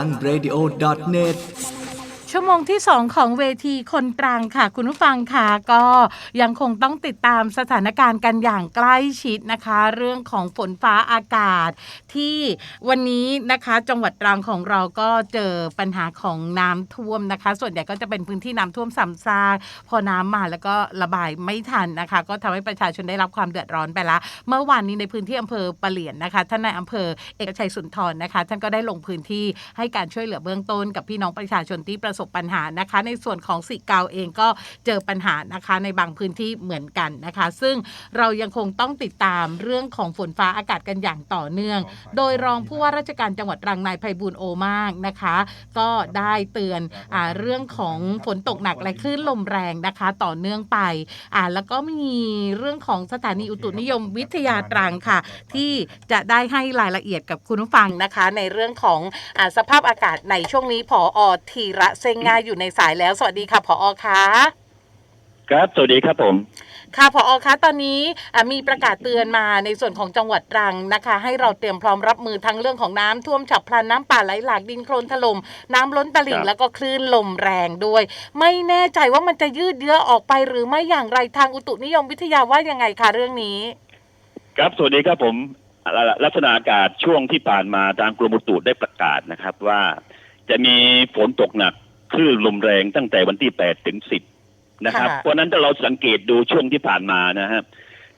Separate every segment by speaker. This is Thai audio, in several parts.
Speaker 1: Unradio.net
Speaker 2: ชั่วโมงที่ 2 ของเวทีคนตรังค่ะ คุณผู้ฟังค่ะก็ยังคงต้องติดตามสถานการณ์กันอย่างใกล้ชิดนะคะ เรื่องของฝนฟ้าอากาศ ที่วันนี้นะคะจังหวัดตรังของเราก็เจอปัญหาของน้ำท่วมนะคะ ส่วนใหญ่ก็จะเป็นพื้นที่น้ำท่วมซ้ำซากพอน้ำมาแล้วก็ระบายไม่ทันนะคะ ก็ทำให้ประชาชนได้รับความเดือดร้อนไปละเมื่อวานนี้ในพื้นที่อำเภอปะเหลียนนะคะท่านนายอำเภอเอกชัยสุนทรนะคะ ท่านก็ได้ลงพื้นที่ให้การช่วยเหลือเบื้องต้นกับพี่น้องประชาชนที่ประสบปัญหานะคะ ในส่วนของสิเกาเองก็เจอปัญหานะคะในบางพื้นที่เหมือนกันนะคะ ซึ่งเรายังคงต้องติดตามเรื่องของฝนฟ้าอากาศกันอย่างต่อเนื่อง โดยรองผู้ว่าราชการจังหวัดตรังนายไพบูลย์โอมากนะคะ ก็ได้เตือนอาเรื่องของฝนตกหนักและคลื่นลมแรงนะคะ ต่อเนื่องไปอ่าแล้วก็มีเรื่องของสถานีอุตุนิยมวิทยาตรังค่ะ ที่จะได้ให้รายละเอียดกับคุณผู้ฟังนะคะ ในเรื่องของอาสภาพอากาศในช่วงนี้ผออธีระเซงงาอยู่ในสายแล้ว สวัสดีค่ะผออคะ
Speaker 3: ครับ สวัสดีครับผม
Speaker 2: ค่ะผออคะตอนนี้อะมีประกาศเตือนมาในส่วนของจังหวัดตรังนะคะ ให้เราเตรียมพร้อมรับมือทั้งเรื่องของน้ำท่วมฉับพลันน้ำป่าไหลหลากดินโคลนถล่มน้ำล้นตลิ่ง
Speaker 3: ครับ
Speaker 2: แล้วก็คลื่นลมแรงด้วย ไม่แน่ใจว่ามันจะยืดเยื้อออกไปหรือไม่อย่างไรทางอุตุนิยมวิทยาว่ายังไงคะเรื่องนี้
Speaker 3: ครับสวัสดีครับผมอ่าลักษณะอากาศช่วงที่ผ่านมาทางกรมอุตุได้ประกาศนะครับว่าจะมีฝนตกหนัก คลื่นลมแรงตั้งแต่วันที่แปดถึงสิบนะครับ
Speaker 2: ค่ะ
Speaker 3: เพราะฉะนั้นถ้าเราสังเกตดูช่วงที่ผ่านมานะฮะ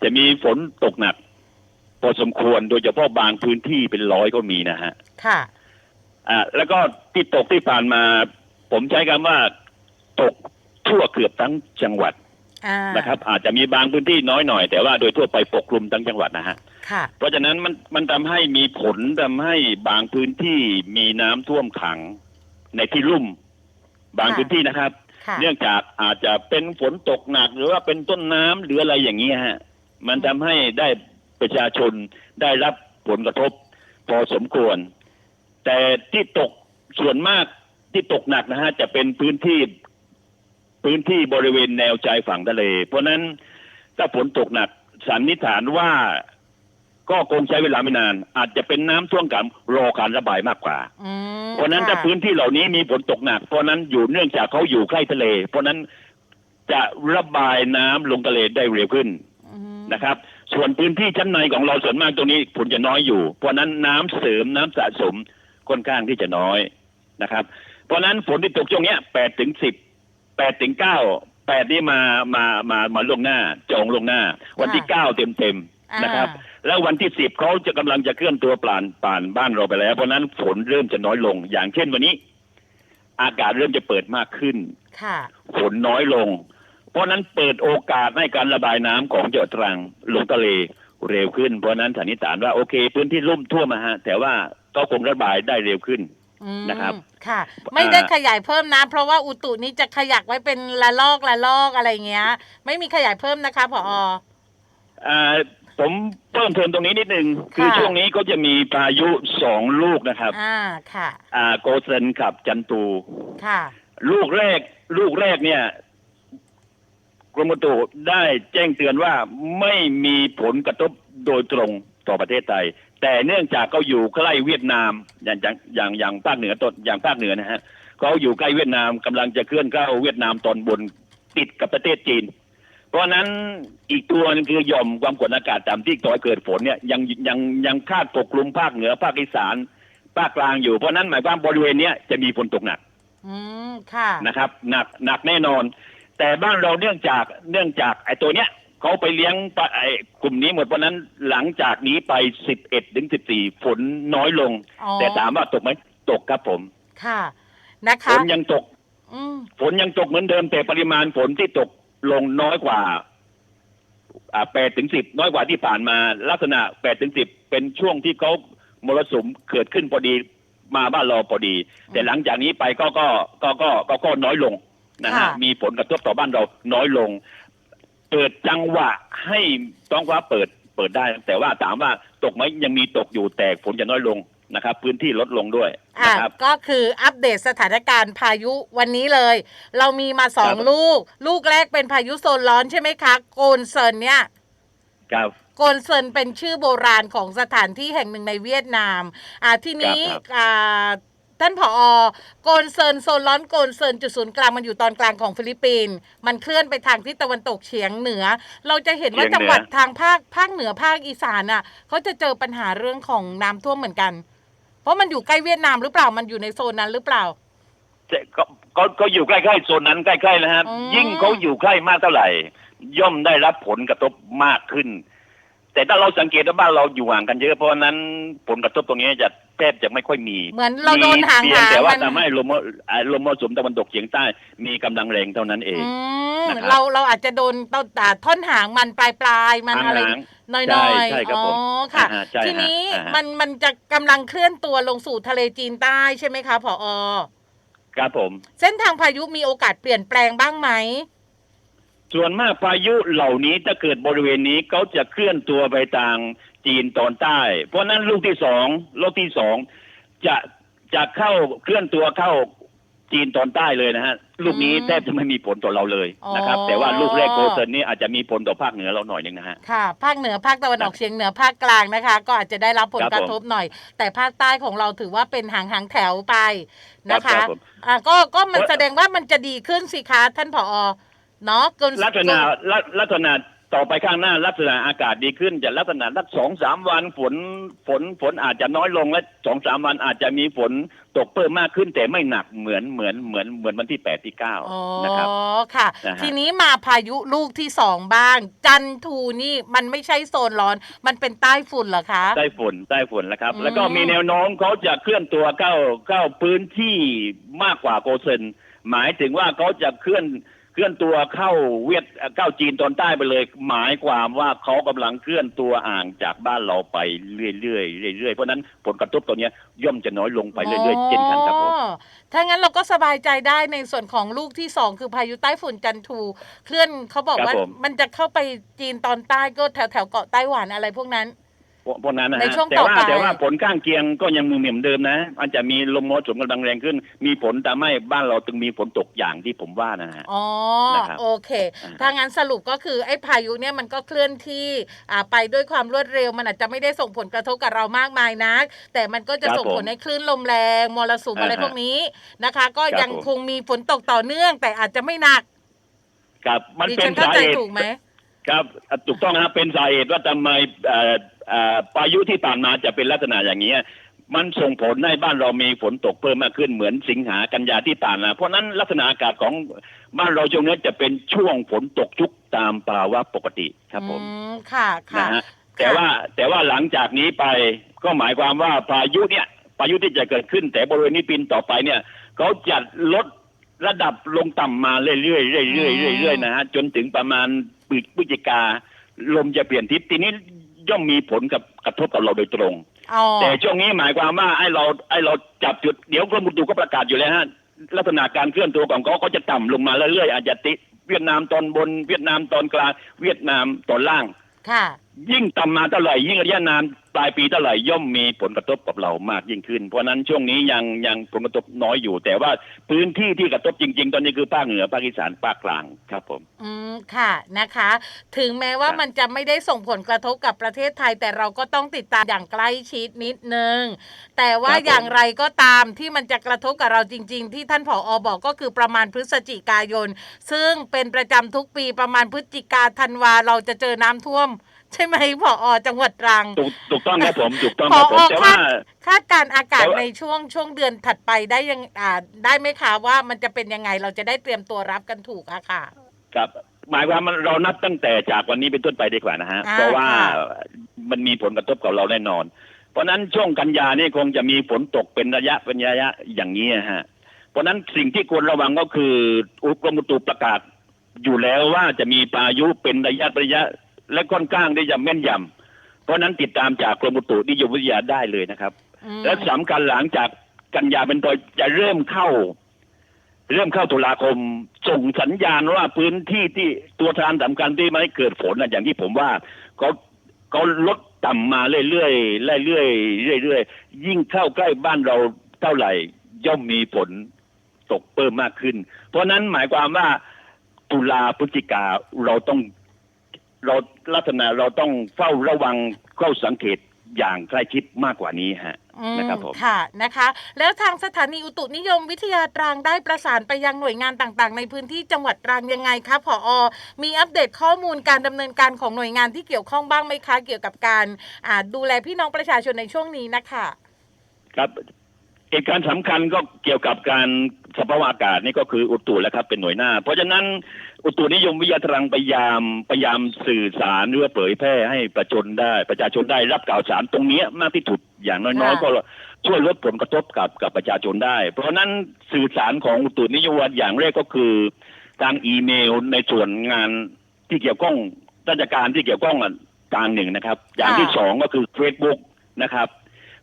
Speaker 3: จะมีฝนตกหนัก พอสมควรโดยเฉพาะบางพื้นที่เป็นร้อยก็มีนะฮะ
Speaker 2: ค่ะ
Speaker 3: อ่าแล้วก็ที่ตกที่ผ่านมา ผมใช้คำว่า ตกทั่วเกือบทั้งจังหวัด
Speaker 2: อ่า
Speaker 3: นะครับ อาจจะมีบางพื้นที่น้อยหน่อยแต่ว่าโดยทั่วไปปกคลุมทั้งจังหวัดนะฮะ
Speaker 2: ค่ะ
Speaker 3: เพราะฉะนั้นมันมันทำให้มีผลทำให้บางพื้นที่มีน้ำท่วมขังในที่ลุ่ม บาง
Speaker 2: ค่ะ
Speaker 3: พื้นที่นะครับ
Speaker 2: ค่ะ
Speaker 3: เนื่องจากอาจจะเป็นฝนตกหนัก หรือว่าเป็นต้นน้ำหรืออะไรอย่างนี้ยฮะมันทำให้ได้ประชาชนได้รับผลกระทบ พอสมควร แต่ที่ตกส่วนมากที่ตกหนักนะฮะจะเป็นพื้นที่พื้นที่บริเวณแนวชายฝั่งทะเล เพราะฉะนั้นถ้าฝนตกหนักสันนิษฐานว่า ก็คงใช้เวลาไม่นาน อาจจะเป็นน้ำท่วมกันรอการระบายมากกว่า
Speaker 2: อืม
Speaker 3: เพราะฉะนั้น
Speaker 2: ค่
Speaker 3: ถ้าพื้นที่เหล่านี้มีฝนตกหนัก เพราะฉะนั้นอยู่เนื่องจากเขาอยู่ใกล้ทะเล เพราะฉะนั้นจะระบายน้ำลงทะเลได้เร็วขึ้น
Speaker 2: อืม
Speaker 3: นะครับ ส่วนพื้นที่ชั้นในของเราส่วนมากตรงนี้ฝนจะน้อยอยู่ เพราะฉะนั้นน้ำเสริมน้ำสะสมค่อนข้างที่จะน้อยนะครับ เพราะฉะนั้นฝนที่ตกช่วงเนี้ยแปดถึงสิบแปดถึงเก้าแปดนี่มามามามาล่วงหน้าจองล่วงหน้า วันที่เก้าเต็มเต็มๆนะครับ
Speaker 2: อ่า
Speaker 3: แล้ววันที่สิบเขาจะกำลังจะเคลื่อนตัวผ่านผ่านบ้านเราไปแล้ว เพราะฉะนั้นฝนเริ่มจะน้อยลง อย่างเช่นวันนี้ อากาศเริ่มจะเปิดมากขึ้น
Speaker 2: ค่ะ
Speaker 3: ฝนน้อยลง เพราะฉะนั้นเปิดโอกาสให้การระบายน้ำของจังหวัดตรังลงทะเลเร็วขึ้น เพราะฉะนั้นสันนิษฐานว่าโอเค พื้นที่ลุ่มท่วมมาฮะ แต่ว่าก็คงระบายได้เร็วขึ้น
Speaker 2: อืม
Speaker 3: นะครับ
Speaker 2: ค่ะ ไม่ได้ขยายเพิ่มนะ เพราะว่าอุตุนี้จะขยักไว้เป็นละลอกละลอกอะไรเงี้ย ไม่มีขยายเพิ่มนะคะผอ
Speaker 3: อ่า ผมเพิ่มเติมตรงนี้นิดนึง คือ
Speaker 2: ค่ะ
Speaker 3: ช่วงนี้ก็จะมีพายุสองลูกนะครับ
Speaker 2: อ่าค่ะ
Speaker 3: อ่าโกเซนกับจันตู
Speaker 2: ค่ะ
Speaker 3: ลูกแรก ลูกแรกเนี่ยกรมอุตุได้แจ้งเตือนว่าไม่มีผลกระทบโดยตรงต่อประเทศไทย แต่เนื่องจากเขาอยู่ใกล้เวียดนาม อย่างอย่างอย่างอย่างภาคเหนือตอนอย่างภาคเหนือนะฮะเขาอยู่ใกล้เวียดนามกำลังจะเคลื่อนเข้าเวียดนามตอนบนติดกับประเทศจีน เพราะฉะนั้นอีกตัวหนึงคือหย่อมความกดอากาศต่ำที่ก่อให้เกิดฝนเนี่ยยังยังยังคาดปกคลุมภาคเหนือภาคอีสานภาคกลางอยู่ เพราะฉะนั้นหมายความบริเวณเนี้ยจะมีฝนตกหนัก
Speaker 2: อืมค่ะ
Speaker 3: นะครับ หนักหนักแน่นอน แต่บ้านเราเนื่องจากเนื่องจากไอ้ตัวเนี้ยเขาไปเลี้ยงปลาไอ้กลุ่มนี้หมดเพราะฉะนั้นหลังจากนี้ไปสิบเอ็ดถึงสิบสี่ฝนน้อยลง
Speaker 2: อ๋อ
Speaker 3: แต่ถามว่าตกไหมตกครับผม
Speaker 2: ค่ะ นะ
Speaker 3: ฝ
Speaker 2: คะ
Speaker 3: นยังตก
Speaker 2: อืม
Speaker 3: ฝนยังตกเหมือนเดิมแต่ปริมาณฝนที่ตก ลงน้อยกว่าอ่าแปดถึงสิบน้อยกว่าที่ผ่านมา ลักษณะแปดถึงสิบเป็นช่วงที่เขามรสุมเกิดขึ้นพอดีมาบ้านเราพอดี แต่หลังจากนี้ไปก็ก็ก็ก็ก็ก็น้อยลงนะฮะ
Speaker 2: ค่ะ
Speaker 3: มีผลกระทบต่อบ้านเราน้อยลง เปิดจังหวะให้ต้องว่าเปิดเปิดได้ แต่ว่าถามว่าตกไหมยังมีตกอยู่แต่ฝนจะน้อยลงนะครับ พื้นที่ลดลงด้วย
Speaker 2: อะ
Speaker 3: นะครับ
Speaker 2: ก็คืออัปเดตสถานการณ์พายุวันนี้เลย เรามีมาสอง
Speaker 3: ครับ
Speaker 2: ลูก ลูกแรกเป็นพายุโซนร้อนใช่ไหมคะ โกนเซินเนี่ย
Speaker 3: ครับ
Speaker 2: โกนเซินเป็นชื่อโบราณของสถานที่แห่งหนึ่งในเวียดนามอ่าทีนี้
Speaker 3: ครับ
Speaker 2: อ่าท่านผอโกนเซินโซนร้อนโกนเซินจุดศูนย์กลางมันอยู่ตอนกลางของฟิลิปปินส์มันเคลื่อนไปทางทิศตะวันตกเฉียงเหนือ เราจะเห็นว่า
Speaker 3: เฉียงเหนือ
Speaker 2: จังหวัดทางภาคภาคเหนือภาคอีสานอะเขาจะเจอปัญหาเรื่องของน้ำท่วมเหมือนกัน เพราะมันอยู่ใกล้เวียดนามหรือเปล่ามันอยู่ในโซนนั้นหรือเปล่า
Speaker 3: แต่ก็ก็ก็อยู่ใกล้ๆโซนนั้นใกล้ๆนะครับ
Speaker 2: อืม
Speaker 3: ยิ่งเขาอยู่ใกล้มากเท่าไหร่ ย่อมได้รับผลกระทบมากขึ้น แต่ถ้าเราสังเกตว่าบ้านเราอยู่ห่างกันเยอะเพราะฉะนั้นผลกระทบตรงนี้จะแทบจะไม่ค่อยมี
Speaker 2: เหมือนเราโดนห่าง
Speaker 3: มีเพียง
Speaker 2: หา
Speaker 3: แต่ว่า
Speaker 2: มัน
Speaker 3: ทำให้ลมมอ่าลมมรสุมตะวันตกเฉียงใต้มีกำลังแรงเท่านั้นเอง
Speaker 2: อืม
Speaker 3: นะครับ
Speaker 2: เราเราอาจจะโดนต้นอ่าท่อนหางมันปลายปลายๆมันอะไร
Speaker 3: หาง
Speaker 2: น้อย
Speaker 3: ใช่
Speaker 2: ๆ
Speaker 3: ใช่ครับ
Speaker 2: อ๋อ
Speaker 3: ผม
Speaker 2: ค่ะ
Speaker 3: อ่าใช่ฮะ
Speaker 2: ทีนี้
Speaker 3: อ่าฮะ
Speaker 2: มันมันจะกำลังเคลื่อนตัวลงสู่ทะเลจีนใต้ใช่ไหมคะผอ
Speaker 3: ครับผม
Speaker 2: เส้นทางพายุมีโอกาสเปลี่ยนแปลงบ้างไหม
Speaker 3: ส่วนมากพายุเหล่านี้ถ้าเกิดบริเวณนี้เขาจะเคลื่อนตัวไปทางจีนตอนใต้ เพราะฉะนั้นลูกที่สองลูกที่สองจะจะเข้าเคลื่อนตัวเข้า จีนตอนใต้เลยนะฮะลูกนี้
Speaker 2: อืม
Speaker 3: แทบจะไม่มีผลต่อเราเลยนะครับ
Speaker 2: อ๋อ
Speaker 3: แต่ว่าลูกแรกโกเซนนี่อาจจะมีผลต่อภาคเหนือเราหน่อยหนึงนะฮะ
Speaker 2: ค่ะภาคเหนือภาคตะวันออกเฉียงเหนือภาคกลางนะคะ ก็อาจจะได้รับผล
Speaker 3: ครับ
Speaker 2: กระทบหน่อย แต่ภาคใต้ของเราถือว่าเป็นหางหางๆแถวไปนะ
Speaker 3: ครั
Speaker 2: คะ
Speaker 3: บผม
Speaker 2: อ่าก็ก็มัน
Speaker 3: เพราะ
Speaker 2: แสดงว่ามันจะดีขึ้นสิคะท่านผอเนาะเกิน
Speaker 3: ลักษณะลักลักษณะ ต่อไปข้างหน้าลักษณะอากาศดีขึ้น จะลักษณะสักสองสามวันฝนฝนฝนอาจจะน้อยลงและสองสามวันอาจจะมีฝนตกเพิ่มมากขึ้น แต่ไม่หนักเหมือนเหมือนเหมือนเหมือนวันที่แปดที่เก้า
Speaker 2: อ๋อ
Speaker 3: นะครับ
Speaker 2: ค่ะ
Speaker 3: นะฮะ
Speaker 2: ทีนี้มาพายุลูกที่สองบ้าง จันทูนี่มันไม่ใช่โซนร้อน มันเป็นใต้ฝุ่นเหรอคะ
Speaker 3: ใต้ฝนใต้ฝนแล้วครับ
Speaker 2: อืม
Speaker 3: แล้วก็มีแนวโน้มเขาจะเคลื่อนตัวเข้าเข้าพื้นที่มากกว่าโกเซนหมายถึงว่าเขาจะเคลื่อน เคลื่อนตัวเข้าเวียดเข้าจีนตอนใต้ไปเลย หมายความว่าเขากำลังเคลื่อนตัวห่างจากบ้านเราไปเรื่อยๆเรื่อยๆเพราะฉะนั้นผลกระทบตัวเนี้ยย่อมจะน้อยลงไปเรื่อยๆเช่นกันครับผม
Speaker 2: อ๋อถ้างั้นเราก็สบายใจได้ในส่วนของลูกที่สองคือพายุใต้ฝุ่นจันทู เคลื่อนเขาบอก
Speaker 3: ครับ
Speaker 2: ว่า
Speaker 3: ผม
Speaker 2: มันจะเข้าไปจีนตอนใต้ก็แถวแถวๆเกาะไต้หวันอะไรพวกนั้น
Speaker 3: พวกพวกนั้นนะ
Speaker 2: ใน
Speaker 3: ฮะ
Speaker 2: ช่วง
Speaker 3: แต่
Speaker 2: ต่อ
Speaker 3: ว่า
Speaker 2: ไป
Speaker 3: แต่ว่าผลข้างเคียงก็ยังมือเหมือนเดิมนะอาจจะมีลมมรสุมกำลังแรงขึ้น มีผลทำให้บ้านเราตึงมีฝนตกอย่างที่ผมว่านะฮะ
Speaker 2: อ๋อ
Speaker 3: นะครับ
Speaker 2: โอเค
Speaker 3: อ่าฮะ
Speaker 2: ถ้างั้นสรุปก็คือไอ้พายุเนี่ยมันก็เคลื่อนที่อ่าไปด้วยความรวดเร็ว มันอาจจะไม่ได้ส่งผลกระทบกับเรามากมายนัก แต่มันก็จะ
Speaker 3: ครับ
Speaker 2: ส่งผล
Speaker 3: ผม
Speaker 2: ให้คลื่นลมแรงมรสุม
Speaker 3: อ่าฮะ
Speaker 2: อะไรพวกนี้นะคะ ก็
Speaker 3: ครับ
Speaker 2: ยัง
Speaker 3: ผม
Speaker 2: คงมีฝนตกต่อเนื่อง แต่อาจจะไม่หนัก
Speaker 3: ครับมัน
Speaker 2: ดิ
Speaker 3: เป็
Speaker 2: ฉั
Speaker 3: น
Speaker 2: นเข้า
Speaker 3: สา
Speaker 2: ใจ
Speaker 3: เหตุ
Speaker 2: ถูกไหม
Speaker 3: ครับอะถูกต้องนะครับเป็นสาเหตุว่าทำไมเอ่อเอ่อพายุที่ผ่านมาจะเป็นลักษณะอย่างนี้ยมันส่งผลให้บ้านเรามีฝนตกเพิ่มมากขึ้นเหมือนสิงหากันยาที่ผ่านมาเพราะฉะนั้นลักษณะอากาศของบ้านเราช่วงนี้จะเป็นช่วงฝนตกชุกตามภาวะปกติครับผม
Speaker 2: อืมค่ะค่ะ
Speaker 3: นะฮะแต่ว่าแต่ว่าหลังจากนี้ไปก็หมายความว่าพายุเนี่ยพายุที่จะเกิดขึ้นแต่บริเวณนี้ปีนต่อไปเนี่ยเขาจะลด ระดับลงต่ำมาเรื่อยๆเรื่อยๆเรื่อยๆนะฮะจนถึงประมาณพฤศจิกาลมจะเปลี่ยนทิศทีนี้ย่อมมีผลกับกระทบกับเราโดยตรง
Speaker 2: อ๋อ
Speaker 3: แต่ช่วงนี้หมายความว่าไอ้เราไอ้เราจับจุดเดี๋ยวกรมอุตุก็ประกาศอยู่แล้วฮะลักษณะการเคลื่อนตัวของเขาก็จะต่ำลงมาเรื่อยๆอาจจะติดเวียดนามตอนบน เวียดนามตอนกลางเวียดนามตอนล่าง
Speaker 2: ค่ะ
Speaker 3: ยิ่งต่ำมาเท่าไหร่ยิ่งระยะนานปลายปีเท่าไหร่ย่อมมีผลกระทบกับเรามากยิ่งขึ้น เพราะฉะนั้นช่วงนี้ยังยังผลกระทบน้อยอยู่ แต่ว่าพื้นที่ที่กระทบจริง ๆ ตอนนี้คือภาคเหนือภาคอีสานภาคกลางครับผม
Speaker 2: อืมค่ะนะคะ ถึงแม้ว่า
Speaker 3: ครับ
Speaker 2: มันจะไม่ได้ส่งผลกระทบกับประเทศไทย แต่เราก็ต้องติดตามอย่างใกล้ชิดนิดนึง แต่ว่า
Speaker 3: ครับผม
Speaker 2: อย่างไรก็ตามที่มันจะกระทบกับเราจริง ๆ ที่ท่านผออบอกก็คือประมาณพฤศจิกายน ซึ่งเป็นประจำทุกปีประมาณพฤศจิกาธันวาเราจะเจอน้ำท่วม ใช่ไหมผออจังหวัดตรัง
Speaker 3: ถูกถูกต้องครับผมถูกต้อง
Speaker 2: ผ
Speaker 3: ค
Speaker 2: อ
Speaker 3: รับผมแต่ว่า
Speaker 2: คาดคาดการณ์อากาศ
Speaker 3: แต่ว่า
Speaker 2: ในช่วงช่วงเดือนถัดไปได้ยังอ่าได้ไหมคะว่ามันจะเป็นยังไงเราจะได้เตรียมตัวรับกันถูกอะค่ะ
Speaker 3: ครับหมายความว่าเรานับตั้งแต่จากวันนี้เป็นต้นไปดีกว่านะฮะ
Speaker 2: อ่า
Speaker 3: เพราะว่า
Speaker 2: ค่ะ
Speaker 3: มันมีผลกระทบกับเราแน่นอน เพราะฉะนั้นช่วงกันยานี่คงจะมีฝนตกเป็นระยะเป็นระยะอย่างนี้นะฮะ เพราะฉะนั้นสิ่งที่ควรระวังก็คืออุกรมอุตุประกาศอยู่แล้วว่าจะมีพายุเป็นระยะระยะ และค่อนข้างที่จะแม่นยำเพราะฉะนั้นติดตามจากกรมอุตุนิยมวิทยาได้เลยนะครับ
Speaker 2: อืม
Speaker 3: และสำคัญหลังจากกันยาเป็นต้นจะเริ่มเข้า เริ่มเข้าตุลาคม ส่งสัญญาณว่าพื้นที่ที่ตัวทานสำคัญที่ไม่ให้เกิดฝนนะอย่างที่ผมว่าเขาเขาลดต่ำมาเรื่อยๆเรื่อยๆเรื่อยๆยิ่งเข้าใกล้บ้านเราเท่าไหร่ ย่อมมีฝนตกเพิ่มมากขึ้น เพราะฉะนั้นหมายความว่าตุลาพฤศจิกาเราต้อง เราลักษณะเราต้องเฝ้าระวังเข้าสังเกตอย่างใกล้ชิดมากกว่านี้ฮะ
Speaker 2: อืม
Speaker 3: นะครับผม
Speaker 2: ค่ะนะคะ แล้วทางสถานีอุตุนิยมวิทยาตรังได้ประสานไปยังหน่วยงานต่างๆ ในพื้นที่จังหวัดตรังยังไงคะผอมีอัปเดตข้อมูลการดำเนินการของหน่วยงานที่เกี่ยวข้องบ้างไหมคะ เกี่ยวกับการอ่าดูแลพี่น้องประชาชนในช่วงนี้นะคะ
Speaker 3: ครับเหตุการณ์สำคัญก็เกี่ยวกับการสภาวะอากาศนี่ก็คืออุตุแล้วครับเป็นหน่วยหน้า เพราะฉะนั้น อุตุนิยมวิทยาตรังพยายามพยายามสื่อสารหรือว่าเผยแพร่ให้ประชาชนได้ประชาชนได้รับข่าวสารตรงเนี้ยมากที่สุดอย่างน้อยๆ
Speaker 2: ค่ะ
Speaker 3: ก็ช่วยลดผลกระทบกับกับประชาชนได้ เพราะฉะนั้นสื่อสารของอุตุนิยมวิทยาอย่างแรกก็คือทางอีเมลในส่วนงานที่เกี่ยวข้องราชการที่เกี่ยวข้องกับทางหนึ่งนะครับ อย่างที่สองก็คือเฟซบุ๊กนะครับ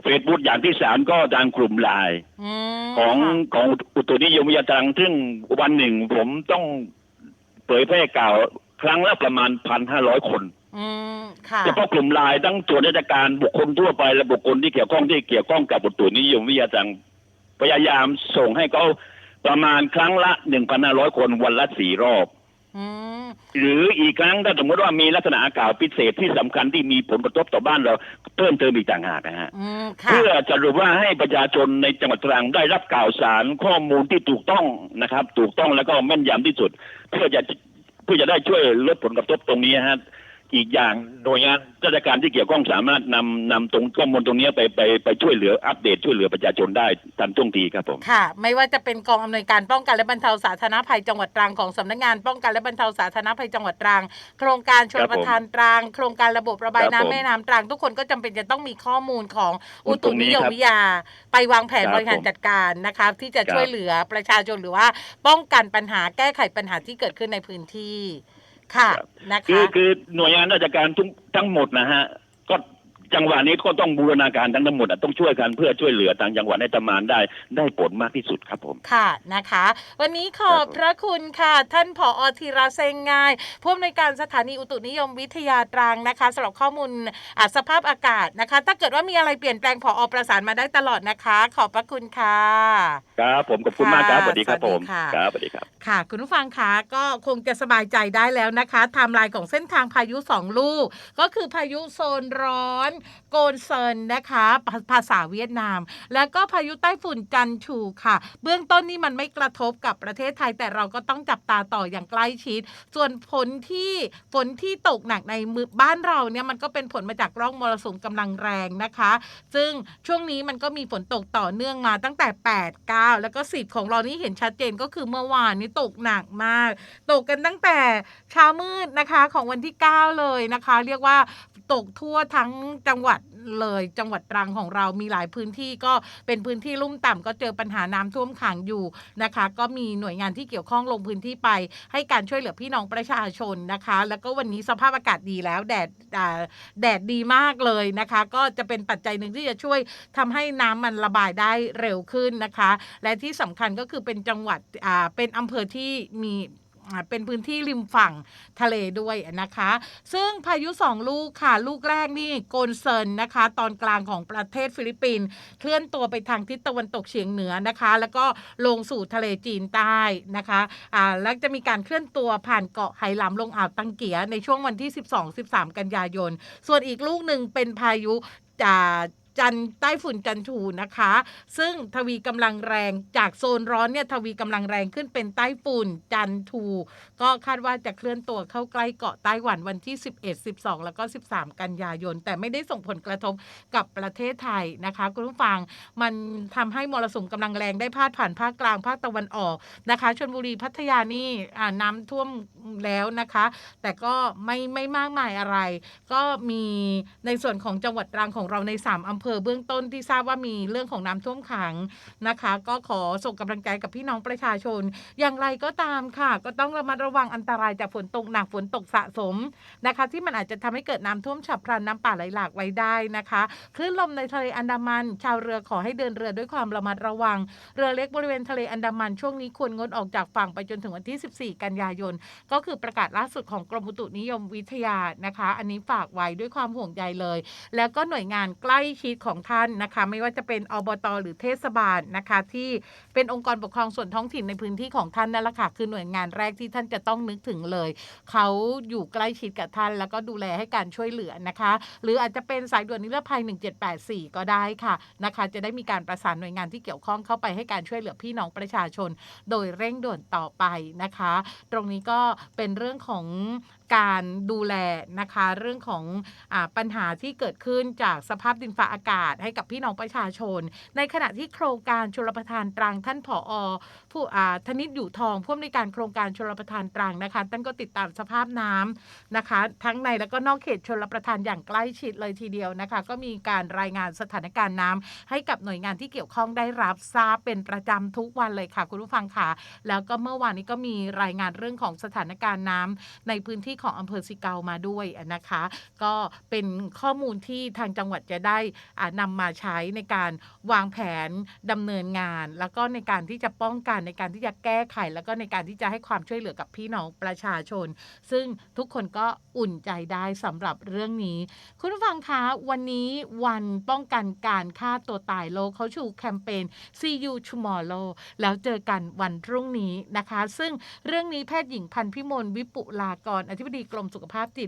Speaker 3: เฟซบุ๊กอย่างที่สามก็ทางกลุ่มไลน์
Speaker 2: อืม
Speaker 3: ของ
Speaker 2: ค่ะ
Speaker 3: ของอุตุนิยมวิทยาตรังซึ่งวันหนึ่งผมต้อง เผยแพร่ข่าว ครั้งละประมาณพันห้าร้อยคน
Speaker 2: อืมค่ะ
Speaker 3: เฉพาะกลุ่มไลน์ทั้งส่วนราชการบุคคลทั่วไปและบุคคลที่เกี่ยวข้องที่เกี่ยวข้องกับอุตุนิยมวิทยาตรังพยายามส่งให้เขาประมาณครั้งละหนึ่งพันห้าร้อยคนวันละสี่รอบ
Speaker 2: อืม
Speaker 3: หรืออีกครั้งถ้าสมมติว่ามีลักษณะอากาศพิเศษที่สำคัญที่มีผลกระทบต่อบ้านเราเพิ่มเติมอีกต่างหากนะฮะ
Speaker 2: อืมค่ะ
Speaker 3: เพื่อจะรู้ว่าให้ประชาชนในจังหวัดตรังได้รับข่าวสารข้อมูลที่ถูกต้องนะครับ ถูกต้องแล้วก็แม่นยำที่สุด เพื่อจะเพื่อจะได้ช่วยลดผลกระทบตรงนี้ฮะ อีกอย่างหน่วยงานราชการที่เกี่ยวข้องสามารถนำนำตรงข้อมูลตรงนี้ไปไปไปช่วยเหลืออัปเดตช่วยเหลือประชาชนได้ทันท่วงทีครับผม
Speaker 2: ค่ะ ไม่ว่าจะเป็นกองอำนวยการป้องกันและบรรเทาสาธารณภัยจังหวัดตรังของสำนักงานป้องกันและบรรเทาสาธารณภัยจังหวัดตรัง โครงการชลประทานตรังโครงการระบบระบาย
Speaker 3: ครับผม
Speaker 2: น้ำแม่น้ำตรัง ทุกคนก็จำเป็นจะต้องมีข้อมูลของอุ
Speaker 3: ต
Speaker 2: ตุ
Speaker 3: รงนี้
Speaker 2: นิยม
Speaker 3: ครับ
Speaker 2: วิทยา ไปวางแผน
Speaker 3: ครับ
Speaker 2: บริหาร
Speaker 3: ผม
Speaker 2: จัดการนะคะที่จะ
Speaker 3: ครับ
Speaker 2: ช่วยเหลือประชาชนหรือว่าป้องกันปัญหาแก้ไขปัญหาที่เกิดขึ้นในพื้นที่ ค่ะนะ
Speaker 3: คือ
Speaker 2: คะ
Speaker 3: คือหน่วยงานราชการทุกทั้งหมดนะฮะก็ จังหวะนี้ก็ต้องบูรณาการทั้งทั้งหมดอะต้องช่วยกันเพื่อช่วยเหลือทางจังหวัดให้ทำงานได้ได้ผลมากที่สุดครับผม
Speaker 2: ค่ะนะคะ วันนี้ขอบ
Speaker 3: ครับผม
Speaker 2: พระคุณค่ะ ท่านผอธีระเซงง่ายผู้อำนวยการสถานีอุตุนิยมวิทยาตรังนะคะสำหรับข้อมูลอ่าสภาพอากาศนะคะ ถ้าเกิดว่ามีอะไรเปลี่ยนแปลงผอประสานมาได้ตลอดนะคะ ขอบพระคุณค่ะ
Speaker 3: ครับผมขอบคุณมากครับ
Speaker 2: ค่ะ
Speaker 3: สวัสดีครับ
Speaker 2: สวั
Speaker 3: ผ
Speaker 2: สดี
Speaker 3: ม
Speaker 2: ค่ะ
Speaker 3: ครับสวัสดีครับ
Speaker 2: ค่ะ คุณผู้ฟังคะก็คงจะสบายใจได้แล้วนะคะไทม์ไลน์ของเส้นทางพายุ 2 ลูก ก็คือพายุโซนร้อนโกนเซินนะคะภาภาษาเวียดนาม แล้วก็พายุใต้ฝุ่นจันชูค่ะ เบื้องต้นนี่มันไม่กระทบกับประเทศไทย แต่เราก็ต้องจับตาต่ออย่างใกล้ชิด ส่วนฝนที่ฝนที่ตกหนักในมือบ้านเราเนี่ยมันก็เป็นผลมาจากร่องมรสุมกำลังแรงนะคะ ซึ่งช่วงนี้มันก็มีฝนตกต่อเนื่องมาตั้งแต่ 8 9 แล้วก็ 10 ของเรานี่เห็นชัดเจนก็คือเมื่อวานนี้ตกหนักมาก ตกกันตั้งแต่เช้ามืดนะคะของวันที่ 9 เลยนะคะ เรียกว่า ตกทั่วทั้งจังหวัดเลยจังหวัดตรังของเรามีหลายพื้นที่ก็เป็นพื้นที่ลุ่มต่ำก็เจอปัญหาน้ำท่วมขังอยู่นะคะ ก็มีหน่วยงานที่เกี่ยวข้องลงพื้นที่ไป ให้การช่วยเหลือพี่น้องประชาชนนะคะ แล้วก็วันนี้สภาพอากาศดีแล้วแดดแดดดีมากเลยนะคะ ก็จะเป็นปัจจัยหนึ่งที่จะช่วยทำให้น้ำมันระบายได้เร็วขึ้นนะคะ และที่สำคัญก็คือเป็นจังหวัดเป็นอำเภอที่มี เป็นพื้นที่ริมฝั่งทะเลด้วยนะคะ ซึ่งพายุสองลูกค่ะ ลูกแรกนี่โกนเซินนะคะ ตอนกลางของประเทศฟิลิปปินส์เคลื่อนตัวไปทางทิศตะวันตกเฉียงเหนือนะคะ แล้วก็ลงสู่ทะเลจีนใต้นะคะอ่าแล้วจะมีการเคลื่อนตัวผ่านเกาะไหหลำลงอ่าวตังเกียในช่วงวันที่ 12-13 กันยายน ส่วนอีกลูกหนึ่งเป็นพายุอ่า จันใต้ฝุ่นจันทูนะคะ ซึ่งทวีกำลังแรงจากโซนร้อนเนี่ยทวีกำลังแรงขึ้นเป็นใต้ฝุ่นจันทู ก็คาดว่าจะเคลื่อนตัวเข้าใกล้เกาะไต้หวันวันที่ 11 12 แล้วก็ 13 กันยายน แต่ไม่ได้ส่งผลกระทบกับประเทศไทยนะคะ คุณผู้ฟังมันทำให้มรสุมกำลังแรงได้พาดผ่านภาคกลางภาคตะวันออกนะคะชนบุรีพัทยานี่น้ำท่วมแล้วนะคะ แต่ก็ไม่ไม่มากมายอะไร ก็มีในส่วนของจังหวัดตรังของเราใน 3อำเภอเบื้องต้นที่ทราบว่ามีเรื่องของน้ำท่วมขังนะคะ ก็ขอส่งกำลังใจกับพี่น้องประชาชน อย่างไรก็ตามค่ะ ก็ต้องระมัดระวังอันตรายจากฝนตกหนักฝนตกสะสมนะคะ ที่มันอาจจะทำให้เกิดน้ำท่วมฉับพลันน้ำป่าไหลหลากไว้ได้นะคะคลื่นลมในทะเลอันดามัน ชาวเรือขอให้เดินเรือด้วยความระมัดระวัง เรือเล็กบริเวณทะเลอันดามันช่วงนี้ควรงดออกจากฝั่งไปจนถึงวันที่ 14 กันยายน ก็คือประกาศล่าสุดของกรมอุตุนิยมวิทยานะคะ อันนี้ฝากไว้ด้วยความห่วงใยเลย แล้วก็หน่วยงานใกล้ชิดของท่านนะคะ ไม่ว่าจะเป็นอบตหรือเทศบาลนะคะ ที่เป็นองค์กรปกครองส่วนท้องถิ่นในพื้นที่ของท่านนั่นแหละค่ะคือหน่วยงานแรกที่ท่านจะต้องนึกถึงเลย เขาอยู่ใกล้ชิดกับท่าน แล้วก็ดูแลให้การช่วยเหลือนะคะ หรืออาจจะเป็นสายด่วนนิรภัย 1784 ก็ได้ค่ะนะคะ จะได้มีการประสานหน่วยงานที่เกี่ยวข้องเข้าไปให้การช่วยเหลือพี่น้องประชาชน โดยเร่งด่วนต่อไปนะคะ ตรงนี้ก็เป็นเรื่องของ การดูแลนะคะเรื่องของอปัญหาที่เกิดขึ้นจากสภาพดินฟ้าอากาศให้กับพี่น้องประชาชน ในขณะที่โครงการชลประทานตรังท่านผอผู้อ่าธนิตอยู่ทองผู้อำนวยการโครงการชลประทานตรังนะคะท่านก็ติดตามสภาพน้ำนะคะ ทั้งในแล้วก็นอกเขตชลประทานอย่างใกล้ชิดเลยทีเดียวนะคะ ก็มีการรายงานสถานการณ์น้ำให้กับหน่วยงานที่เกี่ยวข้องได้รับทราบเป็นประจำทุกวันเลยค่ะ คุณผู้ฟังค่ะ แล้วก็เมื่อวานนี้ก็มีรายงานเรื่องของสถานการณ์น้ำในพื้นที่ของอำเภอสิเกามาด้วยนะคะ ก็เป็นข้อมูลที่ทางจังหวัดจะได้อ่านำมาใช้ในการวางแผนดำเนินงาน แล้วก็ในการที่จะป้องกันในการที่จะแก้ไข แล้วก็ในการที่จะให้ความช่วยเหลือกับพี่น้องประชาชน ซึ่งทุกคนก็อุ่นใจได้สำหรับเรื่องนี้ คุณผู้ฟังคะวันนี้วันป้องกันการฆ่าตัวตายโลกเขาชูแคมเปญ See you tomorrow แล้วเจอกันวันพรุ่งนี้นะคะ ซึ่งเรื่องนี้แพทย์หญิงพันพิมลวิปุลากรอธิบบดีกรมสุขภาพจิต